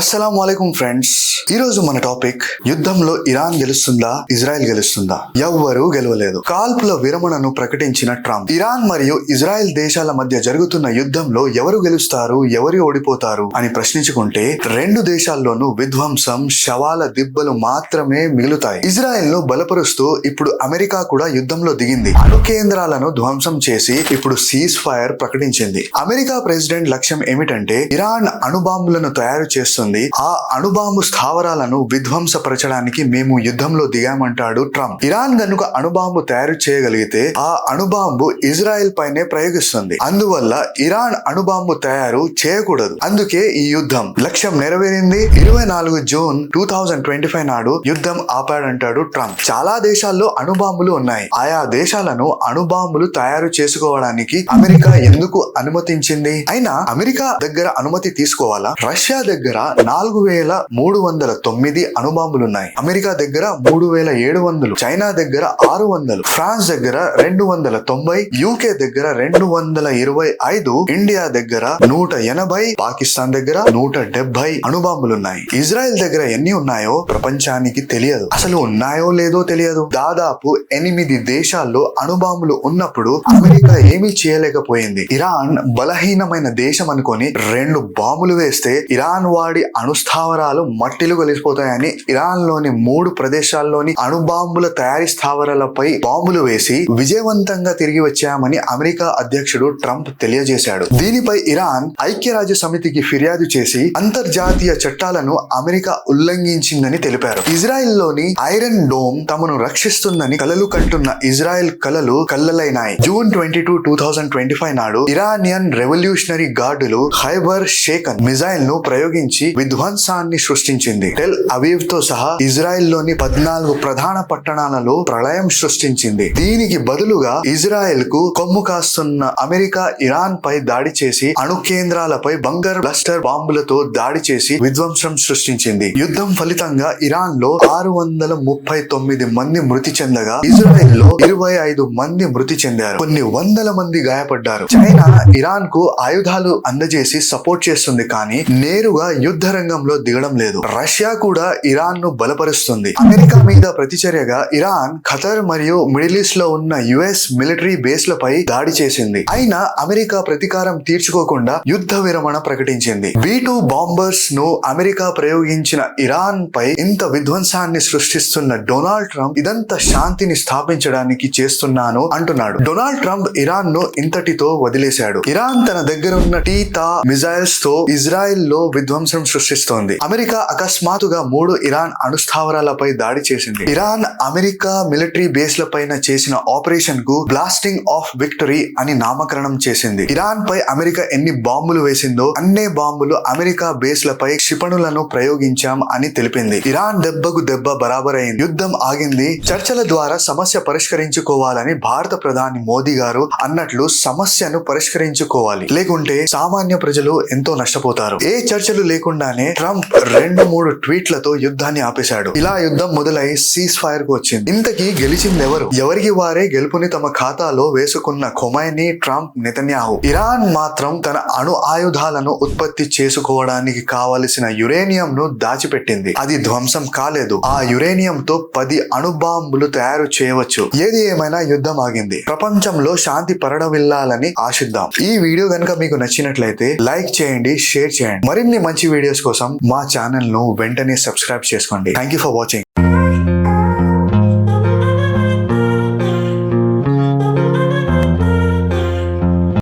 అస్సలం వాలేకుం ఫ్రెండ్స్. ఈ రోజు మన టాపిక్ యుద్ధంలో ఇరాన్ గెలుస్తుందా ఇజ్రాయెల్ గెలుస్తుందా? ఎవ్వరూ గెలవలేదు. కాల్పుల విరమణను ప్రకటించిన ట్రంప్. ఇరాన్ మరియు ఇజ్రాయెల్ దేశాల మధ్య జరుగుతున్న యుద్ధంలో ఎవరు గెలుస్తారు ఎవరు ఓడిపోతారు అని ప్రశ్నించుకుంటే రెండు దేశాల్లోనూ విధ్వంసం శవాల దిబ్బలు మాత్రమే మిగులుతాయి. ఇజ్రాయెల్ను బలపరుస్తూ ఇప్పుడు అమెరికా కూడా యుద్ధంలో దిగింది. అణు కేంద్రాలను ధ్వంసం చేసి ఇప్పుడు సీజ్ ఫైర్ ప్రకటించింది. అమెరికా ప్రెసిడెంట్ లక్ష్యం ఏమిటంటే ఇరాన్ అణుబాంబులను తయారు చేస్తుంది. ఆ అణుబాంబు స్థావరాలను విధ్వంసపరచడానికి మేము యుద్ధంలో దిగామంటాడు ట్రంప్. ఇరాన్ గనుక అణుబాంబు తయారు చేయగలిగితే ఆ అణుబాంబు ఇజ్రాయెల్ పైనే ప్రయోగిస్తుంది. అందువల్ల ఇరాన్ అణుబాంబు తయారు చేయకూడదు. అందుకే ఈ యుద్ధం లక్ష్యం నెరవేరింది. ఇరవై నాలుగు June two thousand twenty five నాడు యుద్ధం ఆపాడంటాడు ట్రంప్. చాలా దేశాల్లో అణుబాంబులు ఉన్నాయి. ఆయా దేశాలను అణుబాంబులు తయారు చేసుకోవడానికి అమెరికా ఎందుకు అనుమతించింది? అయినా అమెరికా దగ్గర అనుమతి తీసుకోవాలా? రష్యా దగ్గర నాలుగు వేల మూడు వందల తొమ్మిది అణుబాంబులున్నాయి అమెరికా దగ్గర మూడు వేల ఏడు వందలు చైనా దగ్గర ఆరు వందలు ఫ్రాన్స్ దగ్గర రెండు వందల తొంభై యూకే దగ్గర రెండు వందల ఇరవై ఐదు ఇండియా దగ్గర నూట ఎనభై పాకిస్తాన్ దగ్గర నూట డెబ్బై అణుబాంబులున్నాయి ఇజ్రాయెల్ దగ్గర ఎన్ని ఉన్నాయో ప్రపంచానికి తెలియదు. అసలు ఉన్నాయో లేదో తెలియదు. దాదాపు ఎనిమిది దేశాల్లో అణుబాంబులు ఉన్నప్పుడు అమెరికా ఏమీ చేయలేకపోయింది. ఇరాన్ బలహీనమైన దేశం అనుకొని రెండు బాంబులు వేస్తే ఇరాన్ వాడి అణుస్థావరాలు మట్టిలు కలిసిపోతాయని ఇరాన్లోని మూడు ప్రదేశాల్లోని అణుబాంబుల తయారీ స్థావరాలపై బాంబులు వేసి విజయవంతంగా తిరిగి వచ్చామని అమెరికా అధ్యక్షుడు ట్రంప్ తెలియజేశాడు. దీనిపై ఇరాన్ ఐక్యరాజ్య సమితికి ఫిర్యాదు చేసి అంతర్జాతీయ చట్టాలను అమెరికా ఉల్లంఘించిందని తెలిపారు. ఇజ్రాయెల్లోని ఐరన్ డోమ్ తమను రక్షిస్తుందని కలలు కంటున్న ఇజ్రాయెల్ కలలు కల్లలైనాయి June twenty two two thousand twenty five నాడు ఇరానియన్ రెవల్యూషనరీ గార్డులు ఖైబర్ షేకన్ మిజైల్ను ప్రయోగించి విధ్వంసాన్ని సృష్టించింది. టెల్ అవీవ్తో సహా ఇజ్రాయెల్లోని పద్నాలుగు ప్రధాన పట్టణాలలో ప్రళయం సృష్టించింది. దీనికి బదులుగా ఇజ్రాయెల్కు కొమ్ము కాస్తున్న అమెరికా ఇరాన్ పై దాడి చేసి అణు కేంద్రాలపై బంగర్ బ్లస్టర్ బాంబులతో దాడి చేసి విధ్వంసం సృష్టించింది. యుద్ధం ఫలితంగా ఇరాన్లో ఆరు వందల ముప్పై తొమ్మిది మంది మృతి చెందగా ఇజ్రాయెల్లో ఇరవై ఐదు మంది మృతి చెందారు. కొన్ని వందల మంది గాయపడ్డారు. చైనా ఇరాన్కు ఆయుధాలు అందజేసి సపోర్ట్ చేస్తుంది కానీ నేరుగా యుద్ధ రంగంలో దిగడం లేదు. రష్యా కూడా ఇరాన్ను బలపరుస్తుంది. అమెరికా మీద ప్రతిచర్యగా ఇరాన్ ఖతర్ మరియు మిడిల్ ఈస్ట్లో ఉన్న యుఎస్ మిలిటరీ బేస్ లపై దాడి చేసింది. అయినా అమెరికా ప్రతీకారం తీర్చుకోకుండా యుద్ధ విరమణ ప్రకటించింది. బీ టూ బాంబర్స్ను అమెరికా ప్రయోగించిన ఇరాన్ పై ఇంత విధ్వంసాన్ని సృష్టిస్తున్న డొనాల్డ్ ట్రంప్ ఇదంతా శాంతిని స్థాపించడానికి చేస్తున్నాను అంటున్నాడు. డొనాల్డ్ ట్రంప్ ఇరాన్ను ఇంతటితో వదిలేశాడు. ఇరాన్ తన దగ్గర ఉన్న టీతా మిజైల్స్తో ఇజ్రాయెల్లో విధ్వంసం సృష్టిస్తోంది. అమెరికా అకస్మాత్తుగా మూడు ఇరాన్ అణుస్థావరాలపై దాడి చేసింది. ఇరాన్ అమెరికా మిలిటరీ బేస్ల పైన చేసిన ఆపరేషన్కు బ్లాస్టింగ్ ఆఫ్ విక్టరీ అని నామకరణం చేసింది. ఇరాన్ పై అమెరికా ఎన్ని బాంబులు వేసిందో అన్నే బాంబులు అమెరికా బేస్లపై క్షిపణులను ప్రయోగించాం అని తెలిపింది. ఇరాన్ దెబ్బకు దెబ్బ బరాబరైంది. యుద్ధం ఆగింది. చర్చల ద్వారా సమస్య పరిష్కరించుకోవాలని భారత ప్రధాని మోదీ గారు అన్నట్లు సమస్యను పరిష్కరించుకోవాలి. లేకుంటే సామాన్య ప్రజలు ఎంతో నష్టపోతారు. ఏ చర్చలు లేకుండా లేకుండానే ట్రంప్ రెండు మూడు ట్వీట్లతో యుద్ధాన్ని ఆపేశాడు. ఇలా యుద్ధం మొదలై సీజ్ ఫైర్కు వచ్చింది. ఇంతకీ గెలిచింది ఎవరు ఎవరికి వారే గెలుపుని తమ ఖాతాలో వేసుకున్న కొమైని ట్రంప్ నెతన్యాహు? ఇరాన్ మాత్రం తన అణు ఆయుధాలను ఉత్పత్తి చేసుకోవడానికి కావలసిన యురేనియం ను దాచిపెట్టింది. అది ధ్వంసం కాలేదు. ఆ యురేనియం తో పది అణుబాంబులు తయారు చేయవచ్చు. ఏది ఏమైనా యుద్ధం ఆగింది. ప్రపంచంలో శాంతి పరడవిల్లాలని ఆశిద్దాం. ఈ వీడియో కనుక మీకు నచ్చినట్లయితే లైక్ చేయండి షేర్ చేయండి. మరిన్ని మంచి వీడియో వీడియోస్ కోసం మా ఛానల్ను వెంటనే సబ్స్క్రైబ్ చేసుకోండి. Thank you for watching